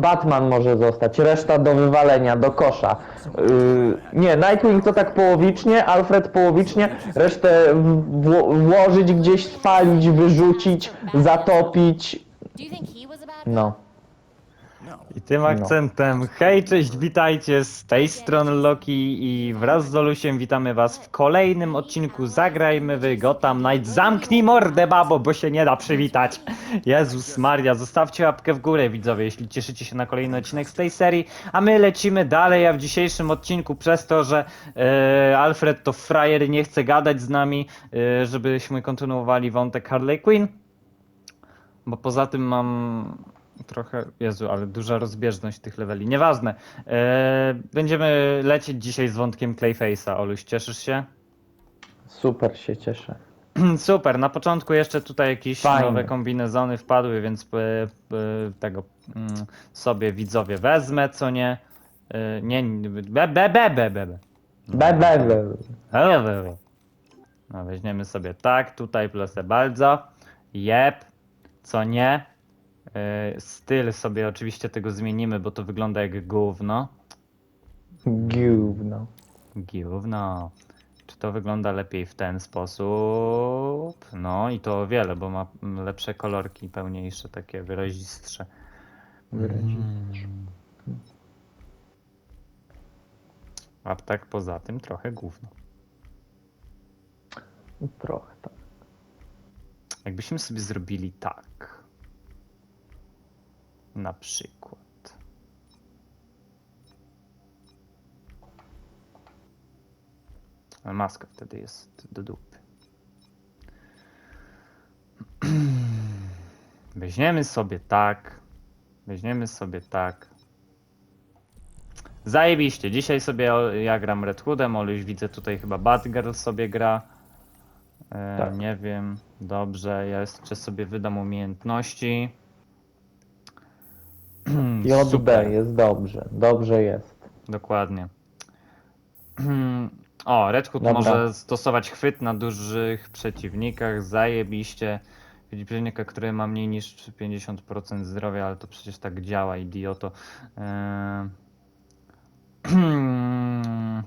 Batman może zostać, reszta do wywalenia, do kosza. Yy, nie, Nightwing to tak połowicznie, Alfred połowicznie, resztę wło- włożyć gdzieś, spalić, wyrzucić, zatopić. No. I tym akcentem, hej, cześć, witajcie, z tej strony Loki i wraz z Olusiem witamy was w kolejnym odcinku Zagrajmy w Gotham Knight. Zamknij mordę, babo, bo się nie da przywitać. Jezus Maria, zostawcie łapkę w górę, widzowie, jeśli cieszycie się na kolejny odcinek z tej serii, a my lecimy dalej, a w dzisiejszym odcinku przez to, że e, Alfred to frajer nie chce gadać z nami, e, żebyśmy kontynuowali wątek Harley Quinn, bo poza tym mam trochę, Jezu, ale duża rozbieżność tych leveli. Nieważne. E, będziemy lecieć dzisiaj z wątkiem Clayface'a. Oluś, cieszysz się? Super się cieszę. Super. Na początku jeszcze tutaj jakieś Fajnie. nowe kombinezony wpadły, więc e, e, tego mm, sobie widzowie wezmę, co nie. E, nie, be, be, be, be, be. be. Be, be, be. Ale, be, be. No weźmiemy sobie tak, tutaj proszę bardzo. Jep, co nie. E, styl sobie oczywiście tego zmienimy, bo to wygląda jak gówno. Gówno. Gówno. Czy to wygląda lepiej w ten sposób? No i to o wiele, bo ma lepsze kolorki, pełniejsze, takie wyrazistsze. A tak poza tym trochę gówno. Trochę tak. Jakbyśmy sobie zrobili tak. Na przykład. Ale maska wtedy jest do dupy. Weźmiemy sobie tak. Weźmiemy sobie tak. Zajebiście. Dzisiaj sobie ja gram Red Hoodem, Oluś widzę tutaj chyba Batgirl sobie gra. E, Tak. Nie wiem. Dobrze, ja jeszcze sobie wydam umiejętności. JB Super. jest dobrze. Dobrze jest. Dokładnie. O, Red Hood Dobra. może stosować chwyt na dużych przeciwnikach, zajebiście. Przeciwnika, który ma mniej niż 50% zdrowia, ale to przecież tak działa, idioto. Eee...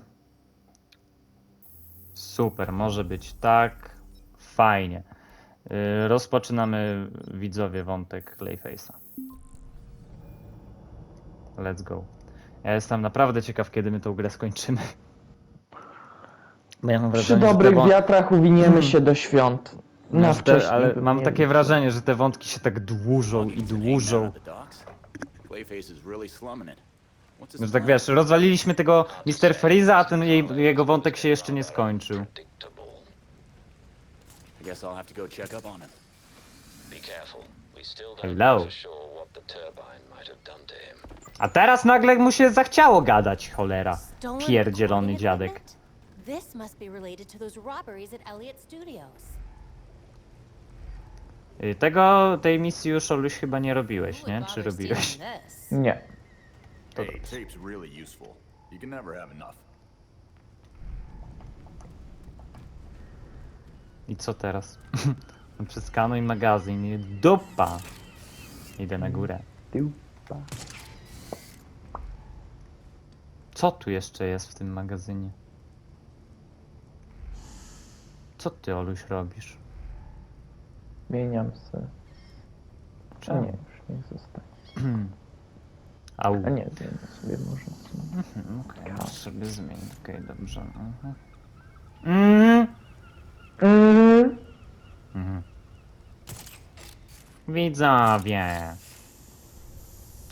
Super, może być tak. Fajnie. Yy, Rozpoczynamy widzowie wątek Clayface'a. Let's go. Ja jestem naprawdę ciekaw, kiedy my tą grę skończymy. Bo ja mam Przy wrażenie, że te dobrych wą- wiatrach uwiniemy się do świąt. Na Masz te, wcześniej. ale bym mam nie takie wrażenie, że te wątki się tak dłużą i dłużą. His Że tak wiesz, rozwaliliśmy tego Mr. Freeza, a ten jej, jego wątek się jeszcze nie skończył. Hello. know for sure what the turbine might have done to him. A teraz nagle mu się zachciało gadać, cholera. Pierdzielony dziadek. equipment? This must be related to those robberies at Elliott Studios. Y, Tego, tej misji już Oluś chyba nie robiłeś, nie? Czy robiłeś? Nie. To Hey, dobrze. tape's really useful. You can never have enough. I co teraz? Przeskanuj magazyn. i Dupa! Idę na górę. Dupa. Co tu jeszcze jest w tym magazynie? Co ty, Oluś, robisz? Zmieniam se. A Czemu? nie, już niech zostanie. Au. A nie, zmienię sobie może. Mhm, Okej, okay, sobie zmienić. Okej, dobrze. Mhm. Mm. Mm. Mhm. Widzowie.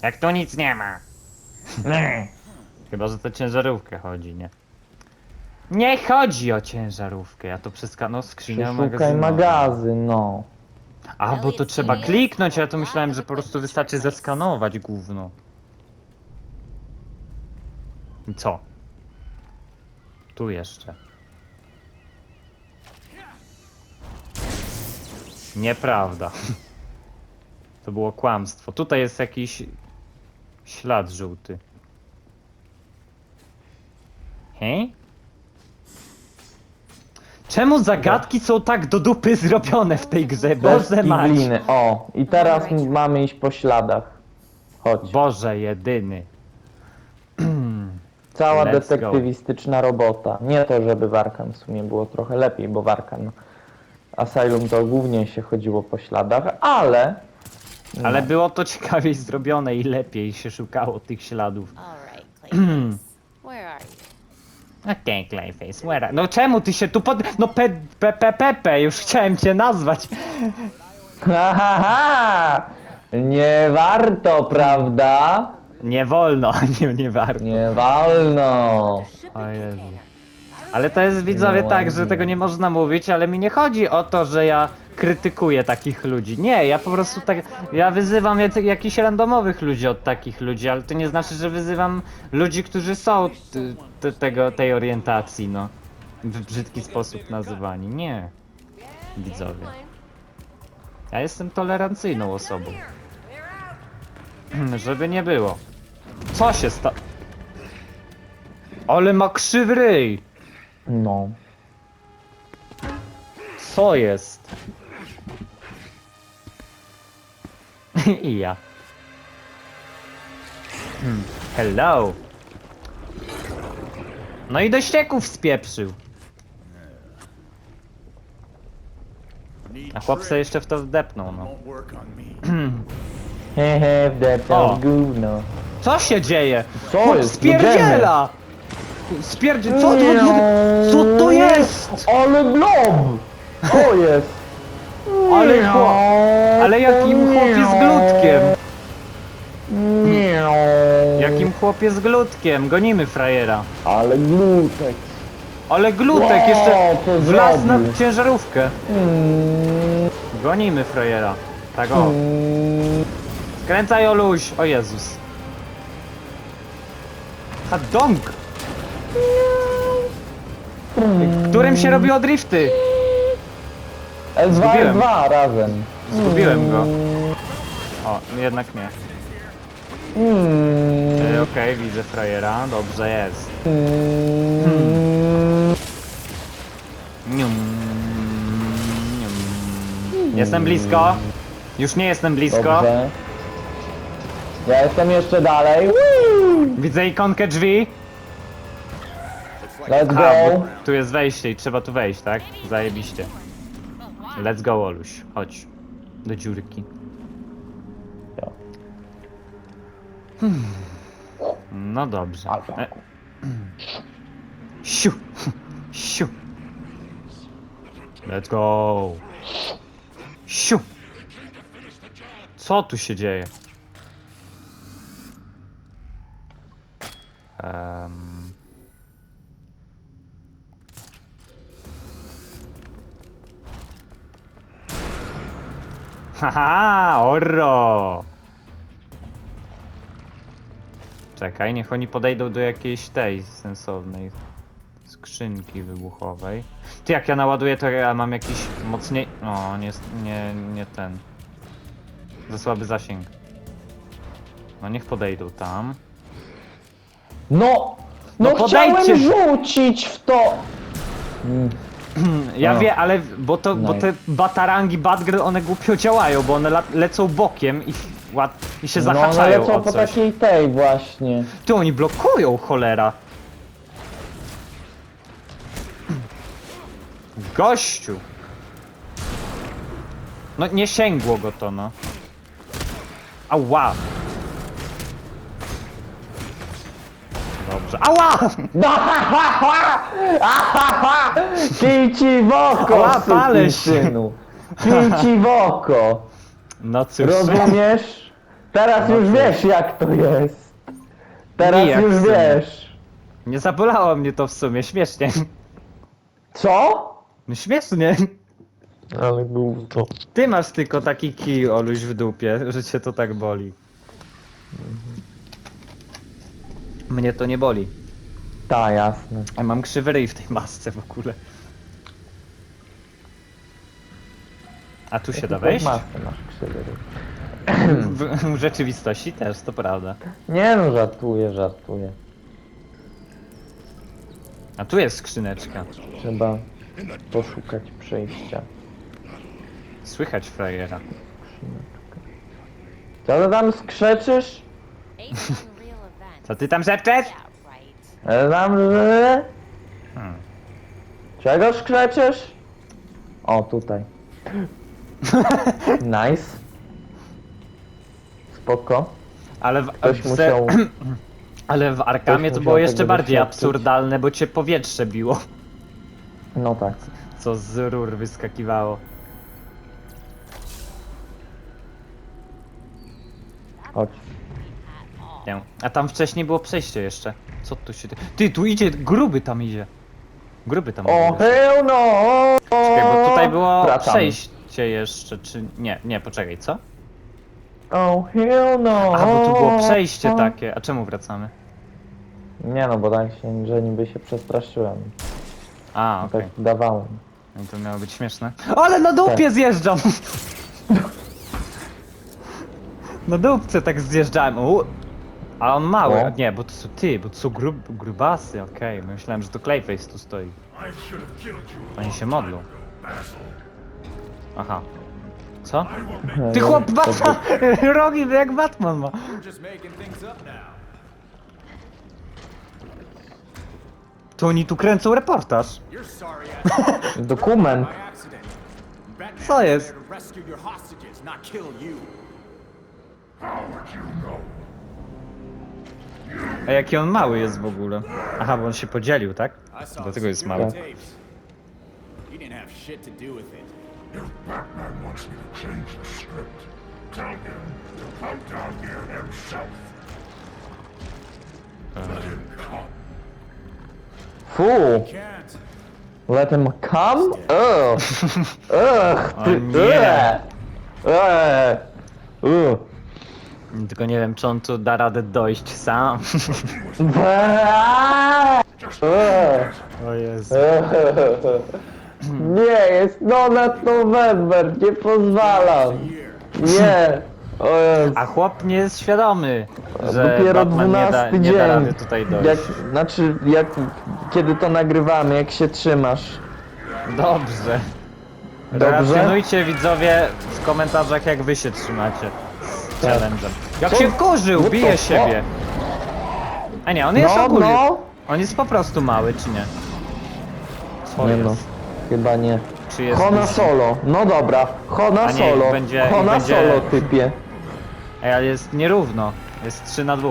Jak tu nic nie ma. Chyba, że to ciężarówkę chodzi, nie? Nie chodzi o ciężarówkę, ja to przeskano skrzynię Przeszukaj magazynową. magazyn, no. A, bo to trzeba kliknąć, a ja to myślałem, że po prostu wystarczy zeskanować gówno. I co? Tu jeszcze. Nieprawda. To było kłamstwo. Tutaj jest jakiś ślad żółty. Hej? Czemu zagadki są tak do dupy zrobione w tej grze? Bez Boże mać. O, i teraz mamy iść po śladach. Chodź. Boże jedyny. Cała Let's detektywistyczna robota. Nie to, żeby w Arkham w sumie było trochę lepiej, bo w Arkham Asylum to głównie się chodziło po śladach, ale... Ale było to ciekawiej zrobione i lepiej się szukało tych śladów. All right, Clayface. Okej, Clayface, where are... No czemu ty się tu pod... No pe... pe... pe... Pepe, już chciałem cię nazwać. Ha, ha, ha! Nie warto, prawda? Nie wolno, nie, nie warto. Nie wolno. O Jezu. Ale to jest widzowie No tak, że tego nie można mówić, ale mi nie chodzi o to, że ja krytykuję takich ludzi. Nie, ja po prostu tak. Ja wyzywam jakichś randomowych ludzi od takich ludzi, ale to nie znaczy, że wyzywam ludzi, którzy są t, t, tego, tej orientacji, no. W brzydki sposób nazywani. Nie. Widzowie. Ja jestem tolerancyjną osobą. Żeby nie było. Co się sta... Ale ma krzywy ryj! No. Co jest? I ja. Hmm, Hello. No i do ścieków spieprzył. A chłop se jeszcze w to wdepnął, no. Hehe, wdeptał O. w gówno. Co się dzieje? Co Chłop jest? spierdziela! Spierdzie... Co to, co to jest? Ale blob! Co jest? Ale chłop... Ale jakim chłop jest glutkiem? Jakim chłop jest glutkiem? Gonimy frajera. Ale glutek. Ale glutek Wow, jeszcze to wlazł na zrobił. ciężarówkę. Mm, Gonimy frajera. Tak o. mm. Skręcaj Oluś. O Jezus. Hadong! Którym się robiło drifty? S2, Zgubiłem. S2 razem. Zgubiłem go. O, jednak nie. Mm, E, Okej, widzę frajera. Dobrze jest. mm. Nium, nium. Jestem blisko. Już nie jestem blisko. Dobrze. Ja jestem jeszcze dalej. Woo! Widzę ikonkę drzwi. Let's A, go. bo tu jest wejście i trzeba tu wejść, tak? Zajebiście. Let's go, Oluś. Chodź. Do dziurki. Jo. Hmm. No dobrze. Alfa. E. Siu. Siu. Let's go. Siu. Co tu się dzieje? Um. Haha, orro! Czekaj, niech oni podejdą do jakiejś tej sensownej skrzynki wybuchowej. Ty, jak ja naładuję, to ja mam jakiś mocniej... O, nie, nie, nie ten. Za słaby zasięg. No niech podejdą tam. No! No, No chciałem podejdźcie. rzucić w to! Ja No. wiem, ale bo to, bo No. te batarangi Badger, one głupio działają, bo one la- lecą bokiem i, łat, i się No one zahaczają lecą o po coś. takiej tej właśnie. Ty, oni blokują, cholera. Gościu. No nie sięgło go to, no. Ała. Dobrze. Ała! Kij ci w oko, Ała, palę się. synu. Kij ci w oko. No cóż. Rozumiesz? Teraz No już cóż. wiesz jak to jest. Teraz Nijak już sumie. wiesz. Nie zabolało mnie to w sumie, śmiesznie. Co? No śmiesznie. Ale gówno. Ty masz tylko taki kij, Oluś, w dupie, że cię to tak boli. Mnie to nie boli. Ta, jasne. Ja mam krzywy ryj w tej masce w ogóle. A tu się da wejść? Masę masz krzywy ryj. W, w rzeczywistości też, to prawda. Nie no, żartuję, żartuję. A tu jest skrzyneczka. Trzeba poszukać przejścia. Słychać frajera. Co ty tam skrzeczysz? Co ty tam szepczesz? Że... Hmm. Czego krzeczysz? O, tutaj. Nice. Spoko. Ale w, Ktoś w, musiał... ale w Arkamie to było jeszcze bardziej doświadczyć. absurdalne, bo cię powietrze biło, No tak. co z rur wyskakiwało. Chodź. A tam wcześniej było przejście jeszcze. Co tu się... Ty, tu idzie, gruby tam idzie. Gruby tam O, idzie. hell no! Czekaj, bo tutaj było Wracamy. przejście jeszcze, czy... Nie, nie, poczekaj, co? O, hell no! A, bo tu było przejście takie. A czemu wracamy? Nie no, bo tak się, że niby się przestraszyłem. A, okej. Tak dawałem. No to miało być śmieszne. Ale na dupie Tak. zjeżdżam! Na dupce tak zjeżdżałem. U. A on mały. O. Nie, bo to są ty, bo to są grub, grubasy, okej. Myślałem, że to Clayface tu stoi. Oni się modlą. Aha. Co? Ty chłop Batman! Rogi jak Batman ma. To oni tu kręcą reportaż. You're sorry ass Dokument. by accident. Batman Co jest? to rescue your hostages, not kill you. A jaki on mały jest w ogóle? Aha, bo on się podzielił, tak? Dlatego jest mały. If Batman wants me to change the script, tell him to come down here himself. Let him come. Fu! Can't. Let him come? Ugh! Ugh! O nie. Eee! Ugh! Tylko nie wiem, czy on tu da radę dojść sam. O Jezu. Nie, jest Donat November, nie pozwalam. Nie. O Jezu. A chłop nie jest świadomy, że Dopiero Batman nie da, 12 nie dzień. da rady tutaj dojść. Jak, znaczy, jak, kiedy to nagrywamy, jak się trzymasz? Dobrze. Dobrze? Relacjonujcie widzowie w komentarzach, jak wy się trzymacie challenge'em. Jak Co? się wkurzył, No bije siebie. A nie, on jest No, ogólnie. no. On jest po prostu mały, czy nie? Co Nie jest? no, chyba nie. Czy jest Hona duży? Solo, no dobra, Hona nie, Solo, będzie- Hona będzie- Solo typie. Ej, ale jest nierówno. Jest 3 na 2.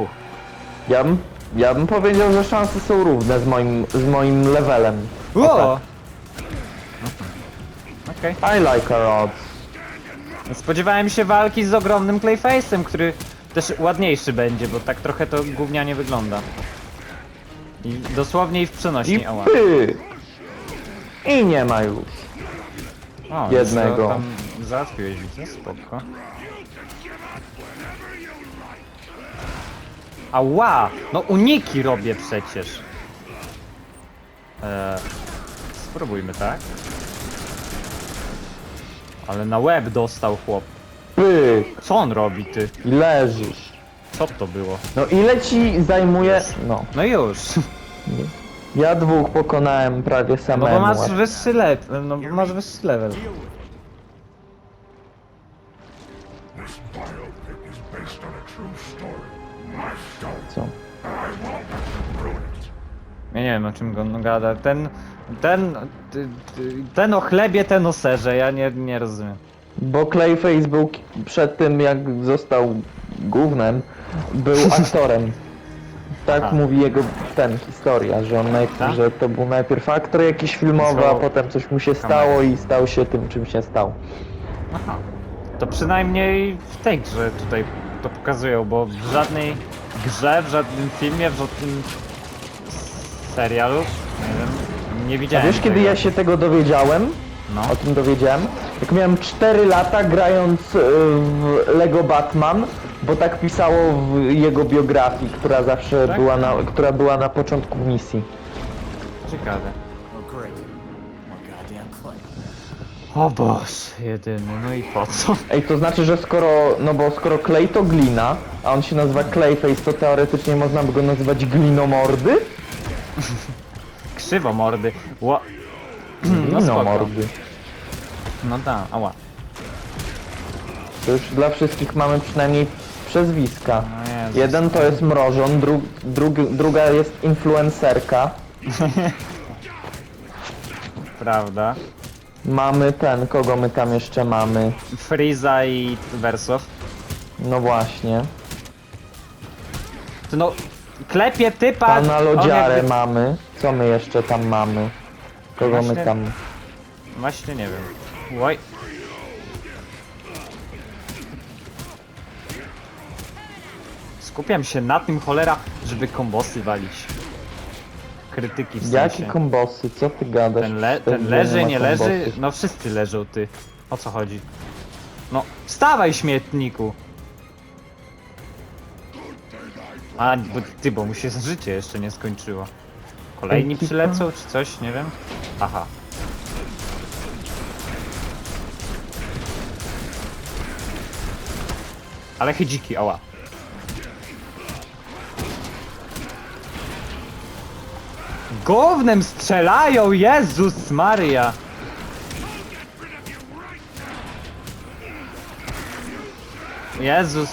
Ja bym, ja bym powiedział, że szanse są równe z moim, z moim levelem. O! Okej. I like a lot. Spodziewałem się walki z ogromnym Clayface'em, który też ładniejszy będzie, bo tak trochę to gównianie wygląda. I dosłownie i w I przenośni, ała. py! I nie ma już. O, jednego. to Tam załatwiłeś, widzę, spoko. Ała! No uniki robię przecież. Eee, spróbujmy, tak? Ale na łeb dostał chłop. Py! Co on robi, ty? I leżysz. Co to było? No ile ci zajmuje... No, No już. ja dwóch pokonałem prawie No samemu. bo masz wyższy level. No bo masz wyższy level. This biopic is based on a true story. My stone. Co? I won't ruin it. Ja nie wiem o czym go on gada. Ten. Ten. ty- ty- Ten o chlebie, ten o serze. Ja nie, nie rozumiem. Bo Clayface był ki- przed tym jak został gównem, był aktorem. Tak Aha. mówi jego ten historia, że on najpierw, Tak? że to był najpierw aktor jakiś filmowy, a potem coś mu się kamerę. stało i stał się tym czym się stał. Aha. To przynajmniej w tej grze tutaj to pokazują, bo w żadnej grze, w żadnym filmie, w żadnym serialu, nie wiem, nie A widziałem. wiesz kiedy tego. ja się tego dowiedziałem? No. O tym dowiedziałem? Jak miałem 4 lata grając y, w Lego Batman, bo tak pisało w jego biografii, która zawsze Tak? była na, która była na początku misji. Ciekawe. Oh, great. More goddamn clay. O Boż, jedyny, no i po co? Ej, to znaczy, że skoro, no bo skoro Clay to glina, a on się nazywa Clayface, to teoretycznie można by go nazywać glinomordy? Krzywo mordy. Ło... No spoko. Glinomordy. No da, ała. To już dla wszystkich mamy przynajmniej przezwiska. No Jezus. Jeden to jest mrożon, dru, drugi, druga jest influencerka. Prawda. Mamy ten, kogo my tam jeszcze mamy? Friza i Wersow. No właśnie. Ty No, klepie typa! Pana on lodziarę jakby- mamy. Co my jeszcze tam mamy? Kogo my Właśnie- tam... Właśnie nie wiem. Oj. Skupiam się na tym cholera, żeby kombosy walić. Krytyki w Jakie sensie. kombosy? Co ty gadasz? Ten, le, Ten ten leży, ma nie leży? No wszyscy leżą, ty. O co chodzi? No, wstawaj śmietniku! A, bo, ty, bo mu się życie jeszcze nie skończyło. Kolejni przylecą, czy coś? Nie wiem. Aha. Ale chydziki, ała. Gównem strzelają, Jezus Maria! Jezus.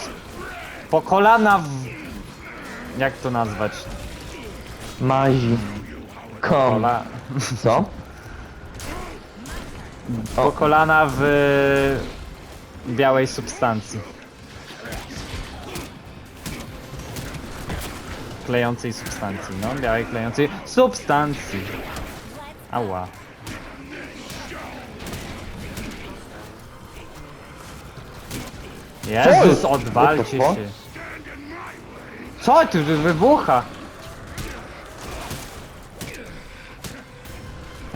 Po kolana w... Jak to nazwać? Mazi. Kom. Kola... Co? Po kolana w... białej substancji. Klejącej substancji, no, białej klejącej substancji. Ała. Jezus, odwalcie się. Co ty, wy- wybucha?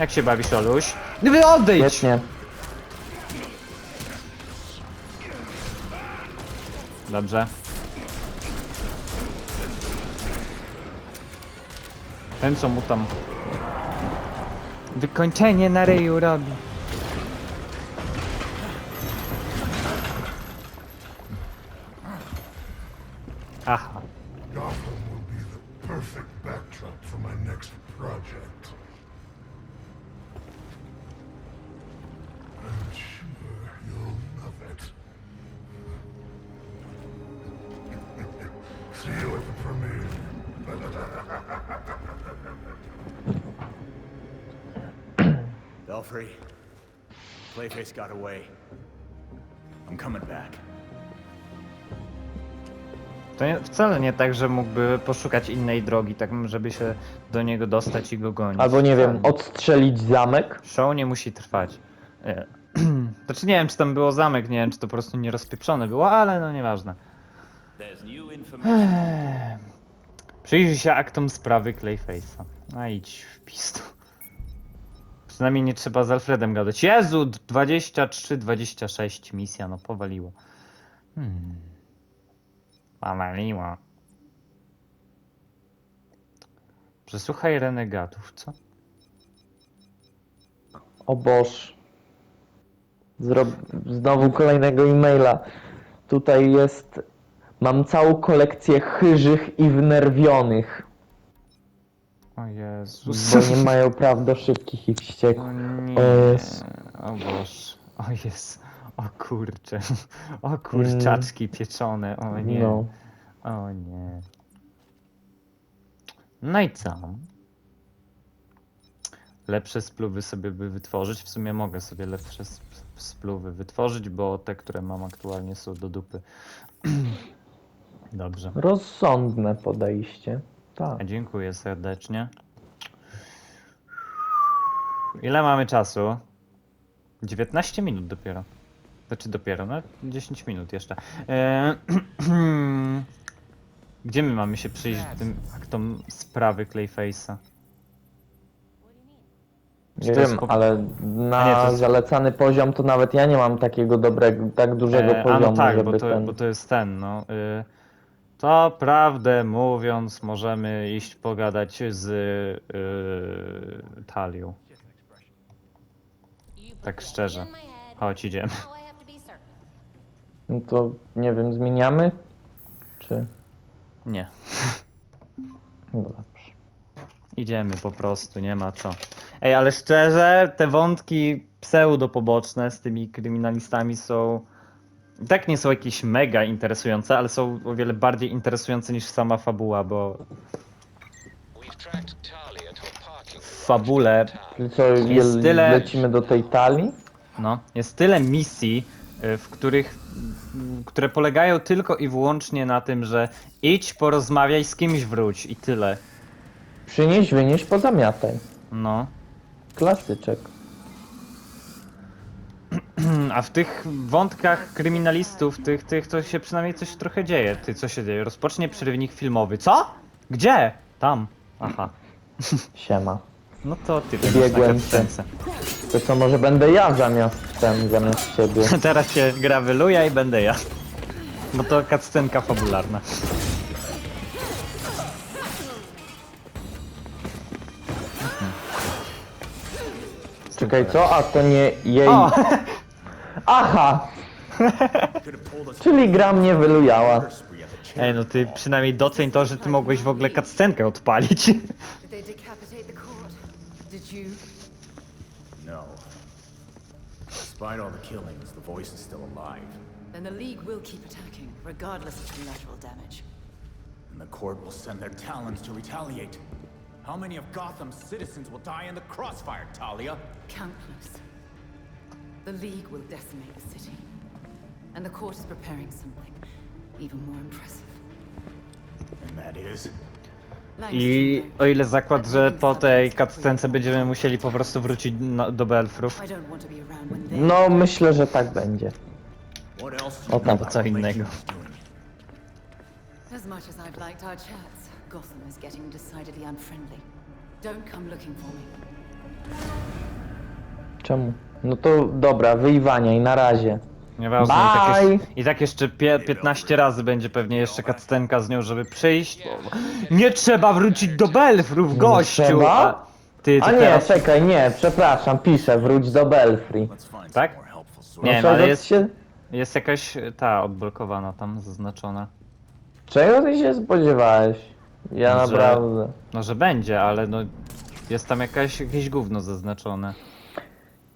Jak się bawisz, Oluś? No wy odejdź! Świetnie. Dobrze. Ten co mu tam... Wykończenie na ryju robi. Belfry, Clayface got away. I'm coming back. To nie, wcale nie tak, że mógłby poszukać innej drogi, tak żeby się do niego dostać i go gonić. Albo nie wiem, odstrzelić zamek? Show nie musi trwać. E, Znaczy nie wiem, czy tam było zamek, nie wiem, czy to po prostu nie rozpieprzone było, ale no nieważne. There's new information. Przyjrzyj się aktom sprawy Clayface'a. A idź w pistu. Przynajmniej nie trzeba z Alfredem gadać. Jezu, 23-26 misja, no powaliło. Hmm. Powaliło. Przesłuchaj renegatów, co? O Boż. Zrob... Znowu kolejnego e-maila. Tutaj jest... Mam całą kolekcję chyżych i wnerwionych, O Jezus. bo nie mają praw do szybkich i wściekłych. O nie. O Jezu. O Boż. O jest. O kurcze. O kurczaczki pieczone. O nie. No. O nie. No i co? Lepsze spluwy sobie by wytworzyć. W sumie mogę sobie lepsze sp- spluwy wytworzyć, bo te, które mam aktualnie są do dupy. Dobrze. Rozsądne podejście. Tak. Dziękuję serdecznie. Ile mamy czasu? 19 minut dopiero. Znaczy dopiero, no 10 minut jeszcze. Eee, Gdzie my mamy się przyjrzeć tym aktom sprawy Clayface'a? Nie wiem, ale na nie, jest- zalecany poziom to nawet ja nie mam takiego dobrego, tak dużego Eee, poziomu, no tak, żeby bo to, ten... bo to jest ten, no. y, To prawdę mówiąc, możemy iść pogadać z y, Talią. Tak szczerze. Chodź, idziemy. No to, nie wiem, zmieniamy? Czy... Nie. No dobrze. Idziemy po prostu, nie ma co. Ej, ale szczerze, te wątki pseudo-poboczne z tymi kryminalistami są tak nie są jakieś mega interesujące, ale są o wiele bardziej interesujące niż sama fabuła, bo w fabule Czyli co, Jest je- tyle- lecimy do tej talii? no, jest tyle misji, y, w których, m, które polegają tylko i wyłącznie na tym, że idź, porozmawiaj, z kimś wróć i tyle. Przynieś, wynieś, pozamiataj. No. Klasyczek. A w tych wątkach kryminalistów, tych, tych, to się przynajmniej coś trochę dzieje. Ty, co się dzieje? Rozpocznie przerywnik filmowy. Co? Gdzie? Tam. Aha. Siema. No to ty na Biegłem się. cutscence. To co, może będę ja zamiast ten, zamiast ciebie? Teraz się gra wyluje i będę ja. No to cutscenka fabularna. Czekaj, co? A to nie jej... O! Aha! Czyli gra mnie wylujała. Ej, no ty przynajmniej doceń to, że ty mogłeś w ogóle cutscenkę odpalić. Did they decapitate the court? Did you? No. Despite all the killings, the voice is still alive. Then the League will keep attacking, regardless of collateral damage. And the court will send their talons to retaliate. How many of Gotham's citizens will die in the crossfire, Talia? Countless. The League will decimate the city. And the court is preparing something even more impressive. And that is. I o ile zakład, że po tej cutscence będziemy musieli po prostu wrócić na, do Belfrów. I don't want to be around when they No, myślę, że tak będzie. What else O do you tam. Co innego. Hugh's doing? As much as I've liked our chats, Gotham is getting decidedly unfriendly. Don't come looking for me. Czemu? No to dobra, wyjwania i na razie. Nieważne, i tak, Bye! jeszcze, i tak jeszcze pie, 15 razy będzie pewnie jeszcze cutscenka z nią, żeby przyjść. Nie trzeba wrócić do Belfrów, gościu! trzeba? A ty, ty A nie, teraz... czekaj, nie, przepraszam, piszę, wróć do Belfry. Tak? sources. Nie wiem, Czego ale jest, się, jest jakaś ta odblokowana tam zaznaczona. czego ty się spodziewałeś? Ja Że- naprawdę. No, że będzie, ale no jest tam jakaś, jakieś gówno zaznaczone.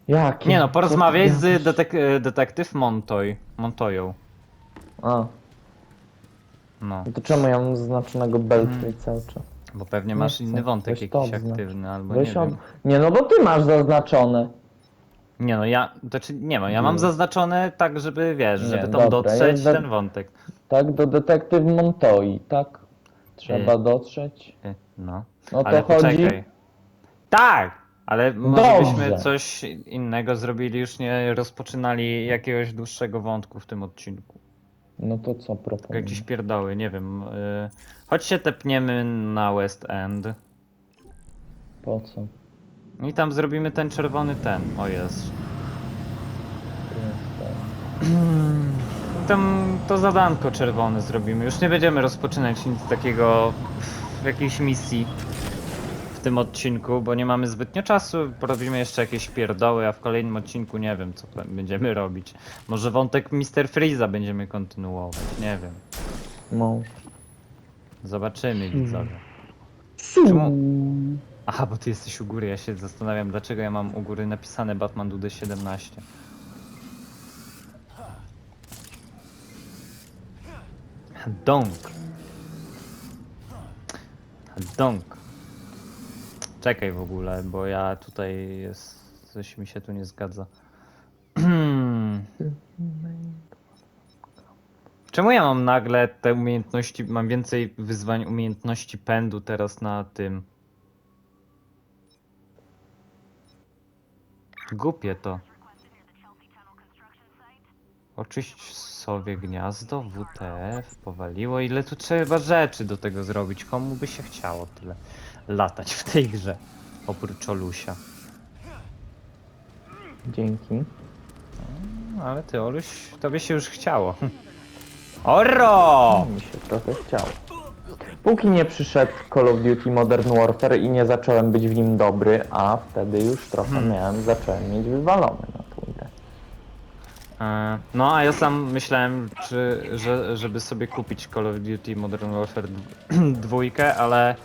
Jaki? Nie no, porozmawiaj z detek detektyw Montoy. Montoyą. A, No, to czemu ja mam zaznaczonego Belfry cały czas? bo pewnie Nie masz chcę. inny wątek Weź to jakiś odznacz. aktywny, albo nie Weź od... wiem. Nie no, bo ty masz zaznaczone. Nie no, ja, znaczy nie ma, ja mam Nie. zaznaczone tak, żeby wiesz, Nie, żeby tam dobra, dotrzeć jest za- ten wątek. Tak, do detektyw Montoi, tak? Trzeba Y. dotrzeć. Y, No, No to ale chodzi. poczekaj. Tak! Ale może Dobrze. byśmy coś innego zrobili, już nie rozpoczynali jakiegoś dłuższego wątku w tym odcinku. No to co proponuję? jakieś pierdoły, nie wiem. Y, chodź się tepniemy na West End. Po co? I tam zrobimy ten czerwony ten. O jest. Tam to zadanko czerwone zrobimy. Już nie będziemy rozpoczynać nic takiego w jakiejś misji tym odcinku, bo nie mamy zbytnio czasu. Porobimy jeszcze jakieś pierdoły, a w kolejnym odcinku nie wiem co będziemy robić. Może wątek Mr. Freeza będziemy kontynuować. Nie wiem. No. Zobaczymy widzowie. Su. Czemu- Aha, bo ty jesteś u góry. Ja się zastanawiam, dlaczego ja mam u góry napisane Batman Dude 17. Donk. Donk. Czekaj w ogóle, bo ja tutaj jest. Coś mi się tu nie zgadza. Czemu ja mam nagle te umiejętności, mam więcej wyzwań umiejętności pędu teraz na tym? Głupie to. Oczyść sobie gniazdo, WTF, powaliło. Ile tu trzeba rzeczy do tego zrobić? Komu by się chciało tyle latać w tej grze? Oprócz Olusia. Dzięki. No, ale ty, Oluś, tobie się już chciało. Oro! Mi się trochę chciało. Póki nie przyszedł Call of Duty Modern Warfare i nie zacząłem być w nim dobry, a wtedy już trochę Hmm. miałem, zacząłem mieć wywalone na grę. E, No, a ja sam myślałem, czy, że, żeby sobie kupić Call of Duty Modern Warfare 2, ale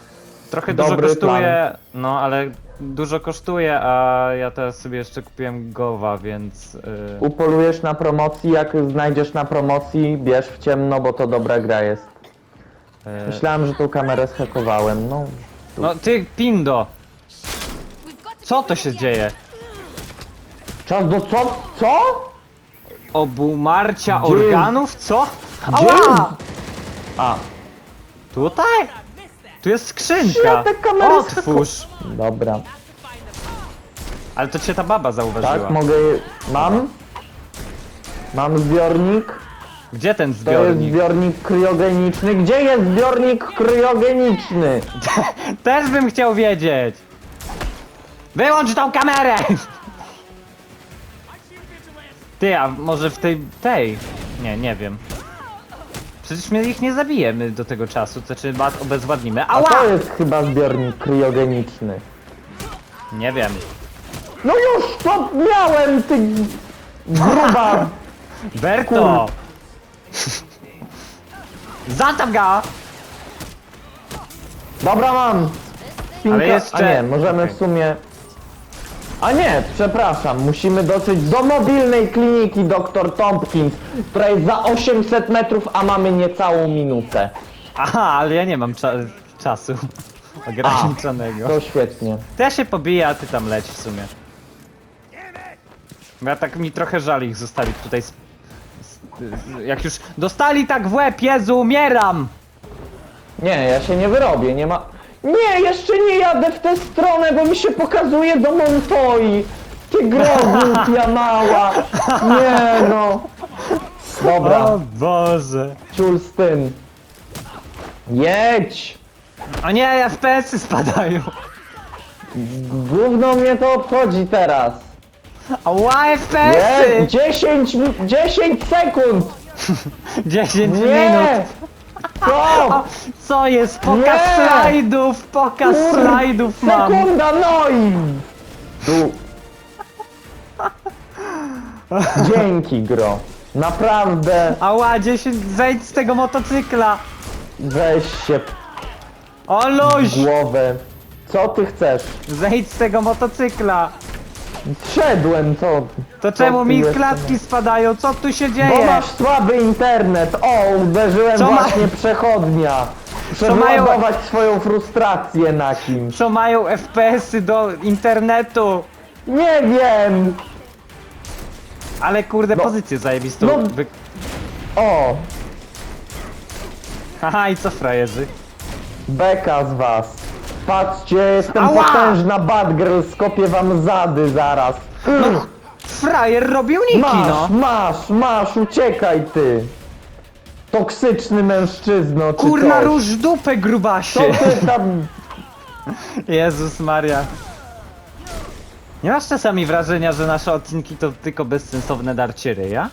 trochę dużo Dobry kosztuje. No, ale dużo kosztuje, a ja teraz sobie jeszcze kupiłem Gowa, więc... Yy, Upolujesz na promocji, jak znajdziesz na promocji, bierz w ciemno, bo to dobra gra jest. yy, Myślałem, że tą kamerę zhakowałem, no. no ty, Pindo! Co to się dzieje? Czas do co? Co? Obumarcia Gdzie- organów? Co? Ała! A, Tutaj? Tu jest skrzynka! Kamery Otwórz! dobra. Ale to cię ta baba zauważyła. Tak, mogę... Mam? Mam zbiornik. Gdzie ten To jest zbiornik? zbiornik kryogeniczny. Gdzie jest zbiornik kryogeniczny? Też bym chciał wiedzieć! Wyłącz tą kamerę! Ty, a może w tej... tej? Nie, nie wiem. Przecież my ich nie zabijemy do tego czasu, to znaczy obezwładnimy. A Ała! to jest chyba zbiornik kryogeniczny. Nie wiem. No już to miałem, ty gruba. Berto! Zatam go! Dobra, mam. Spinka. Ale jeszcze- A nie, możemy w sumie... A nie, przepraszam, musimy dotrzeć do mobilnej kliniki dr Tompkins, która jest za 800 metrów, a mamy niecałą minutę. Aha, ale ja nie mam cza czasu ograniczonego. To świetnie. To ja się pobiję, a ty tam leć w sumie. Ja tak mi trochę żal ich zostali tutaj. z- z- Jak już dostali tak w łeb, Jezu, umieram! Nie, ja się nie wyrobię, nie ma... Nie, jeszcze nie jadę w tę stronę, bo mi się pokazuje do Montoi. Ty grogutja mała. Nie no. Dobra, O Boże. ciul z tym. Jedź! O nie, FPS-y spadają. Gówno mnie to obchodzi teraz. Ała, Nie, FPS-y! 10, mi- 10 sekund! 10 minut. Nie! Co? Co jest? Pokaz Nie! slajdów, pokaz Kur- slajdów mam. Sekunda, no i... Tu. Dzięki, gro. Naprawdę, Ała, 10, zejdź z tego motocykla. weź się O luź! w głowę. Co ty chcesz? Zejdź z tego motocykla. Szedłem, co? To czemu mi jestem? klatki spadają? Co tu się Bo dzieje? masz słaby internet. O, uderzyłem Co ma- właśnie przechodnia. Mają- swoją frustrację na kimś. Co mają FPS-y do internetu? Nie wiem. Ale kurde, No. pozycję zajebistą. No. Wy... O, Haha, i co frajerzy? beka z was. Patrzcie, jestem Ała! potężna Batgirl, skopię wam zady zaraz. No, frajer robił niki, Masz, no! masz, masz, uciekaj ty. Toksyczny mężczyzno, czy Kurna, coś. róż dupę, Co grubasie! ty tam... Jezus Maria. Nie masz czasami wrażenia, że nasze odcinki to tylko bezsensowne darcie ryja?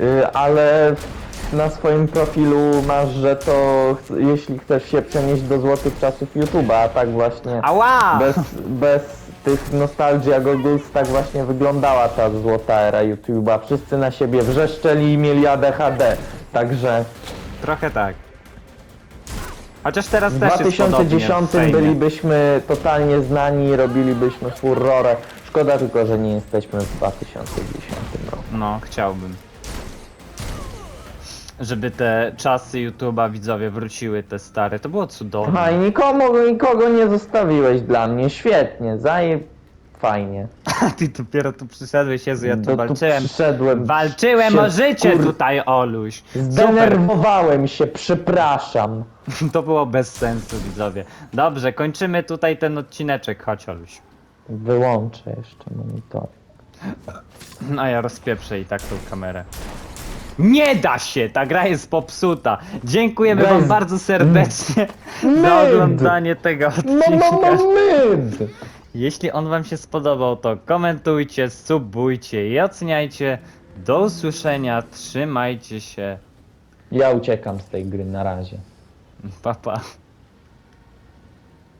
Y, ale na swoim profilu masz, że to ch- jeśli chcesz się przenieść do złotych czasów YouTube'a, a tak właśnie Ała! bez, bez tych Nostalgia Goggles tak właśnie wyglądała ta złota era YouTube'a. Wszyscy na siebie wrzeszczeli i mieli ADHD. Także Trochę tak. Chociaż teraz w też jest podobnie 2010 w fejmie. bylibyśmy totalnie znani i robilibyśmy furorę. Szkoda tylko, że nie jesteśmy w 2010 roku. No, chciałbym. Żeby te czasy YouTube'a widzowie wróciły, te stare. To było cudowne. A i nikomu, nikogo nie zostawiłeś dla mnie. Świetnie, zaje... Fajnie. Ty dopiero tu przyszedłeś, Jezu, ja tu Do- walczyłem. przyszedłem. Walczyłem się, o życie tutaj, Oluś. Super. Zdenerwowałem się, przepraszam. To było bez sensu, widzowie. Dobrze, kończymy tutaj ten odcineczek. Chodź, Oluś. Wyłączę jeszcze monitor. No ja rozpieprzę i tak tą kamerę. Nie da się! Ta gra jest popsuta. Dziękujemy Gra wam jest- bardzo serdecznie za Myd. oglądanie tego No, no, odcinka. no, myd! Jeśli on wam się spodobał, to komentujcie, subujcie i oceniajcie. Do usłyszenia, trzymajcie się. Ja uciekam z tej gry na razie. Pa, pa.